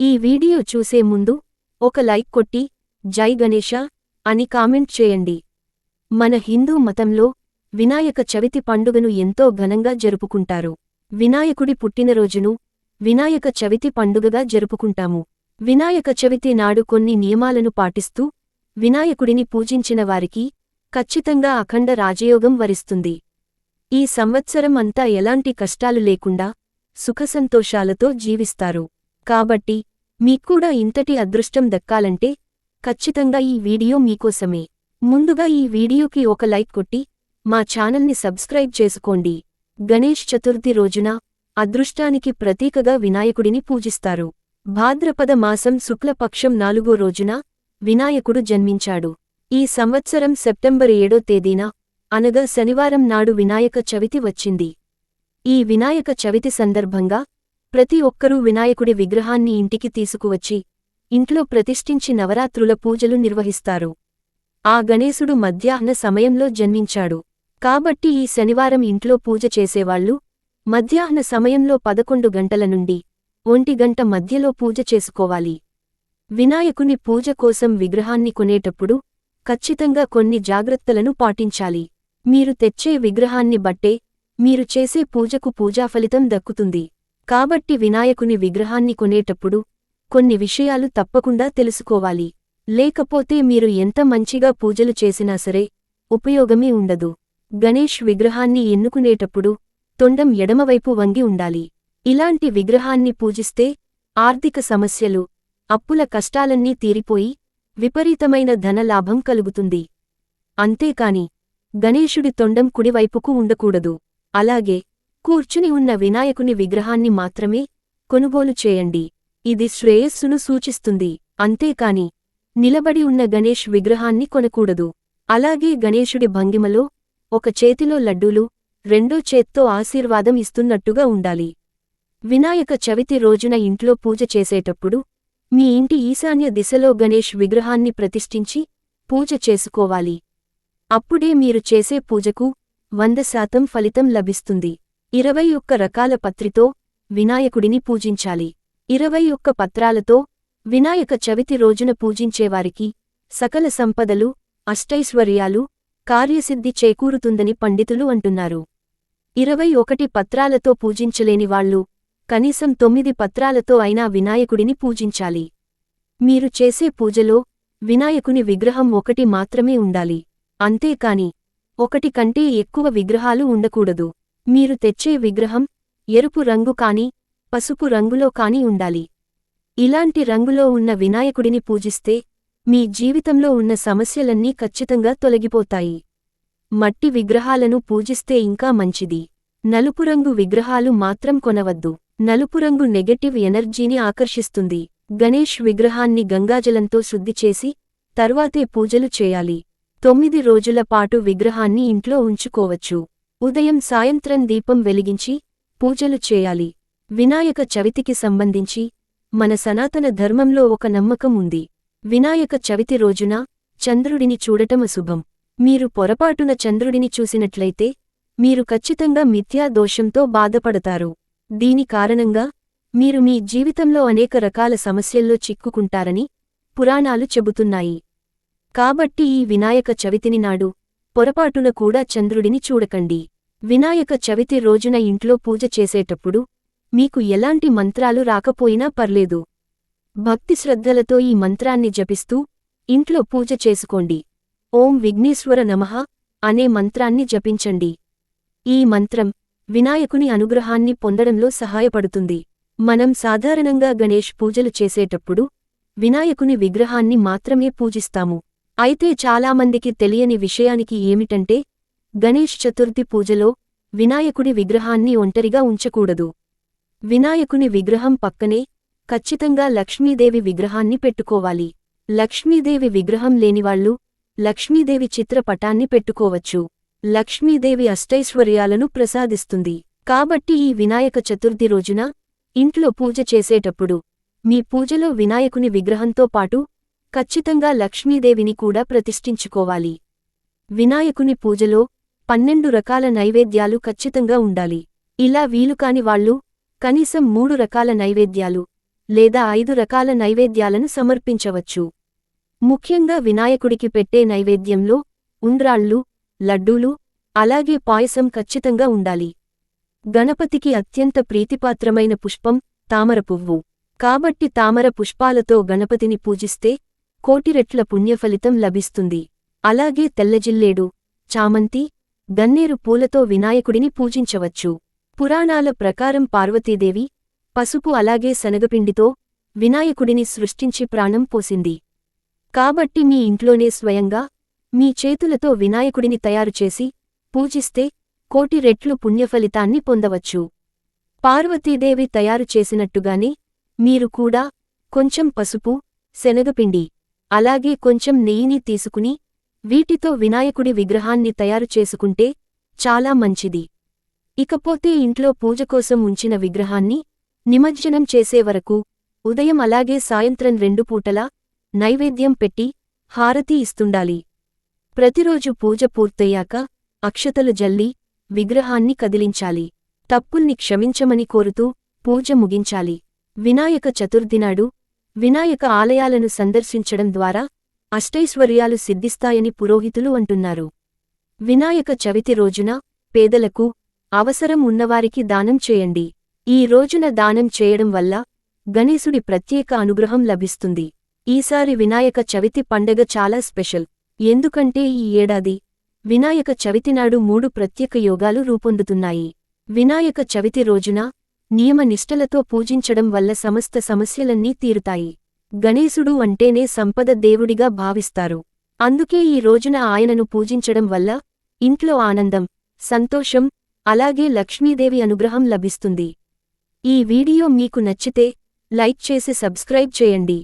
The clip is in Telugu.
ఈ వీడియో చూసే ముందు ఒక లైక్ కొట్టి జై గణేష అని కామెంట్ చేయండి. మన హిందూ మతంలో వినాయక చవితి పండుగను ఎంతో ఘనంగా జరుపుకుంటారు. వినాయకుడి పుట్టినరోజును వినాయక చవితి పండుగగా జరుపుకుంటాము. వినాయక చవితి నాడు కొన్ని నియమాలను పాటిస్తూ వినాయకుడిని పూజించిన వారికి ఖచ్చితంగా అఖండ రాజయోగం వరిస్తుంది. ఈ సంవత్సరం అంతా ఎలాంటి కష్టాలు లేకుండా సుఖసంతోషాలతో జీవిస్తారు. కాబట్టి మీక్కూడా ఇంతటి అదృష్టం దక్కాలంటే ఖచ్చితంగా ఈ వీడియో మీకోసమే. ముందుగా ఈ వీడియోకి ఒక లైక్ కొట్టి మా ఛానల్ని సబ్స్క్రైబ్ చేసుకోండి. గణేష్ చతుర్థి రోజున అదృష్టానికి ప్రతీకగా వినాయకుడిని పూజిస్తారు. భాద్రపద మాసం శుక్లపక్షం నాలుగో రోజున వినాయకుడు జన్మించాడు. ఈ సంవత్సరం సెప్టెంబర్ ఏడో తేదీన అనగా శనివారం నాడు వినాయక చవితి వచ్చింది. ఈ వినాయక చవితి సందర్భంగా ప్రతి ఒక్కరూ వినాయకుడి విగ్రహాన్ని ఇంటికి తీసుకువచ్చి ఇంట్లో ప్రతిష్ఠించి నవరాత్రుల పూజలు నిర్వహిస్తారు. ఆ గణేశుడు మధ్యాహ్న సమయంలో జన్మించాడు. కాబట్టి ఈ శనివారం ఇంట్లో పూజ చేసేవాళ్ళు మధ్యాహ్న సమయంలో పదకొండు గంటల నుండి ఒంటి గంట మధ్యలో పూజ చేసుకోవాలి. వినాయకుని పూజ కోసం విగ్రహాన్ని కొనేటప్పుడు ఖచ్చితంగా కొన్ని జాగ్రత్తలను పాటించాలి. మీరు తెచ్చే విగ్రహాన్ని బట్టే మీరు చేసే పూజకు పూజాఫలితం దక్కుతుంది. కాబట్టి వినాయకుని విగ్రహాన్ని కొనేటప్పుడు కొన్ని విషయాలు తప్పకుండా తెలుసుకోవాలి. లేకపోతే మీరు ఎంత మంచిగా పూజలు చేసినా సరే ఉపయోగమే ఉండదు. గణేష్ విగ్రహాన్ని ఎన్నుకునేటప్పుడు తొండం ఎడమవైపు వంగి ఉండాలి. ఇలాంటి విగ్రహాన్ని పూజిస్తే ఆర్థిక సమస్యలు అప్పుల కష్టాలన్నీ తీరిపోయి విపరీతమైన ధనలాభం కలుగుతుంది. అంతేకాని గణేశుడి తొండం కుడివైపుకు ఉండకూడదు. అలాగే కూర్చుని ఉన్న వినాయకుని విగ్రహాన్ని మాత్రమే కొనుగోలు చేయండి. ఇది శ్రేయస్సును సూచిస్తుంది. అంతేకాని నిలబడి ఉన్న గణేష్ విగ్రహాన్ని కొనకూడదు. అలాగే గణేశుడి భంగిమలో ఒక చేతిలో లడ్డూలు రెండో చేత్తో ఆశీర్వాదం ఇస్తున్నట్టుగా ఉండాలి. వినాయక చవితి రోజున ఇంట్లో పూజ చేసేటప్పుడు మీ ఇంటి ఈశాన్య దిశలో గణేష్ విగ్రహాన్ని ప్రతిష్ఠించి పూజ చేసుకోవాలి. అప్పుడే మీరు చేసే పూజకు వంద శాతం ఫలితం లభిస్తుంది. ఇరవై ఒక్క రకాల పత్రితో వినాయకుడిని పూజించాలి. ఇరవై ఒక్క పత్రాలతో వినాయక చవితి రోజున పూజించేవారికి సకల సంపదలు అష్టైశ్వర్యాలు కార్యసిద్ధి చేకూరుతుందని పండితులు అంటున్నారు. ఇరవై ఒకటి పత్రాలతో పూజించలేని వాళ్ళు కనీసం తొమ్మిది పత్రాలతో అయినా వినాయకుడిని పూజించాలి. మీరు చేసే పూజలో వినాయకుని విగ్రహం ఒకటి మాత్రమే ఉండాలి. అంతేకాని ఒకటి కంటే ఎక్కువ విగ్రహాలు ఉండకూడదు. మీరు తెచ్చే విగ్రహం ఎరుపు రంగు కాని పసుపు రంగులో కాని ఉండాలి. ఇలాంటి రంగులో ఉన్న వినాయకుడిని పూజిస్తే మీ జీవితంలో ఉన్న సమస్యలన్నీ ఖచ్చితంగా తొలగిపోతాయి. మట్టి విగ్రహాలను పూజిస్తే ఇంకా మంచిది. నలుపు రంగు విగ్రహాలు మాత్రం కొనవద్దు. నలుపురంగు నెగటివ్ ఎనర్జీని ఆకర్షిస్తుంది. గణేష్ విగ్రహాన్ని గంగాజలంతో శుద్ధి చేసి తర్వాతే పూజలు చేయాలి. తొమ్మిది రోజుల పాటు విగ్రహాన్ని ఇంట్లో ఉంచుకోవచ్చు. ఉదయం సాయంత్రం దీపం వెలిగించి పూజలు చేయాలి. వినాయక చవితికి సంబంధించి మన సనాతన ధర్మంలో ఒక నమ్మకం ఉంది. వినాయక చవితి రోజున చంద్రుడిని చూడటం అశుభం. మీరు పొరపాటున చంద్రుడిని చూసినట్లయితే మీరు ఖచ్చితంగా మిథ్యా దోషంతో బాధపడతారు. దీని కారణంగా మీరు మీ జీవితంలో అనేక రకాల సమస్యల్లో చిక్కుకుంటారని పురాణాలు చెబుతున్నాయి. కాబట్టి ఈ వినాయక చవితిని నాడు పొరపాటున కూడా చంద్రుడిని చూడకండి. వినాయక చవితి రోజున ఇంట్లో పూజ చేసేటప్పుడు మీకు ఎలాంటి మంత్రాలు రాకపోయినా పర్లేదు. భక్తి శ్రద్ధలతో ఈ మంత్రాన్ని జపిస్తూ ఇంట్లో పూజ చేసుకోండి. ఓం విఘ్నేశ్వర నమః అనే మంత్రాన్ని జపించండి. ఈ మంత్రం వినాయకుని అనుగ్రహాన్ని పొందడంలో సహాయపడుతుంది. మనం సాధారణంగా గణేష్ పూజలు చేసేటప్పుడు వినాయకుని విగ్రహాన్ని మాత్రమే పూజిస్తాము. అయితే చాలామందికి తెలియని విషయానికి ఏమిటంటే గణేష్ చతుర్థి పూజలో వినాయకుడి విగ్రహాన్ని ఒంటరిగా ఉంచకూడదు. వినాయకుని విగ్రహం పక్కనే ఖచ్చితంగా లక్ష్మీదేవి విగ్రహాన్ని పెట్టుకోవాలి. లక్ష్మీదేవి విగ్రహం లేనివాళ్ళు లక్ష్మీదేవి చిత్రపటాన్ని పెట్టుకోవచ్చు. లక్ష్మీదేవి అష్టైశ్వర్యాలను ప్రసాదిస్తుంది. కాబట్టి ఈ వినాయక చతుర్థి రోజున ఇంట్లో పూజ చేసేటప్పుడు మీ పూజలో వినాయకుని విగ్రహంతో పాటు ఖచ్చితంగా లక్ష్మీదేవిని కూడా ప్రతిష్ఠించుకోవాలి. వినాయకుని పూజలో పన్నెండు రకాల నైవేద్యాలు ఖచ్చితంగా ఉండాలి. ఇలా వీలుకాని వాళ్ళు కనీసం మూడు రకాల నైవేద్యాలు లేదా ఐదు రకాల నైవేద్యాలను సమర్పించవచ్చు. ముఖ్యంగా వినాయకుడికి పెట్టే నైవేద్యంలో ఉండ్రాళ్ళు లడ్డూలు అలాగే పాయసం ఖచ్చితంగా ఉండాలి. గణపతికి అత్యంత ప్రీతిపాత్రమైన పుష్పం తామర పువ్వు. కాబట్టి తామర పుష్పాలతో గణపతిని పూజిస్తే కోటిరెట్ల పుణ్యఫలితం లభిస్తుంది. అలాగే తెల్లజిల్లేడు చామంతి గన్నేరు పూలతో వినాయకుడిని పూజించవచ్చు. పురాణాల ప్రకారం పార్వతీదేవి పసుపు అలాగే శనగపిండితో వినాయకుడిని సృష్టించి ప్రాణం పోసింది. కాబట్టి మీ ఇంట్లోనే స్వయంగా మీ చేతులతో వినాయకుడిని తయారుచేసి పూజిస్తే కోటి రెట్లు పుణ్యఫలితాన్ని పొందవచ్చు. పార్వతీదేవి తయారు చేసినట్టుగానే మీరు కూడా కొంచెం పసుపు శనగపిండి అలాగే కొంచెం నెయ్యిని తీసుకుని వీటితో వినాయకుడి విగ్రహాన్ని తయారు చేసుకుంటే చాలా మంచిది. ఇకపోతే ఇంట్లో పూజ కోసం ఉంచిన విగ్రహాన్ని నిమజ్జనం చేసే వరకు ఉదయం అలాగే సాయంత్రం రెండు పూటలా నైవేద్యం పెట్టి హారతి ఇస్తుండాలి. ప్రతిరోజు పూజ పూర్తయ్యాక అక్షతలు జల్లి విగ్రహాన్ని కదిలించాలి. తప్పుల్ని క్షమించమని కోరుతూ పూజ ముగించాలి. వినాయక చతుర్దినాడు వినాయక ఆలయాలను సందర్శించడం ద్వారా అష్టైశ్వర్యాలు సిద్ధిస్తాయని పురోహితులు అంటున్నారు. వినాయక చవితి రోజున పేదలకు అవసరం ఉన్నవారికి దానం చేయండి. ఈ రోజున దానం చేయడం వల్ల గణేశుడి ప్రత్యేక అనుగ్రహం లభిస్తుంది. ఈసారి వినాయక చవితి పండగ చాలా స్పెషల్. ఎందుకంటే ఈ ఏడాది వినాయక చవితినాడు మూడు ప్రత్యేక యోగాలు రూపొందుతున్నాయి. వినాయక చవితి రోజున నియమనిష్టలతో పూజించడం వల్ల సమస్త సమస్యలన్నీ తీరుతాయి. గణేశుడు అంటేనే సంపద దేవుడిగా భావిస్తారు. అందుకే ఈ రోజున ఆయనను పూజించడం వల్ల ఇంట్లో ఆనందం సంతోషం అలాగే లక్ష్మీదేవి అనుగ్రహం లభిస్తుంది. ఈ వీడియో మీకు నచ్చితే లైక్ చేసి సబ్స్క్రైబ్ చేయండి.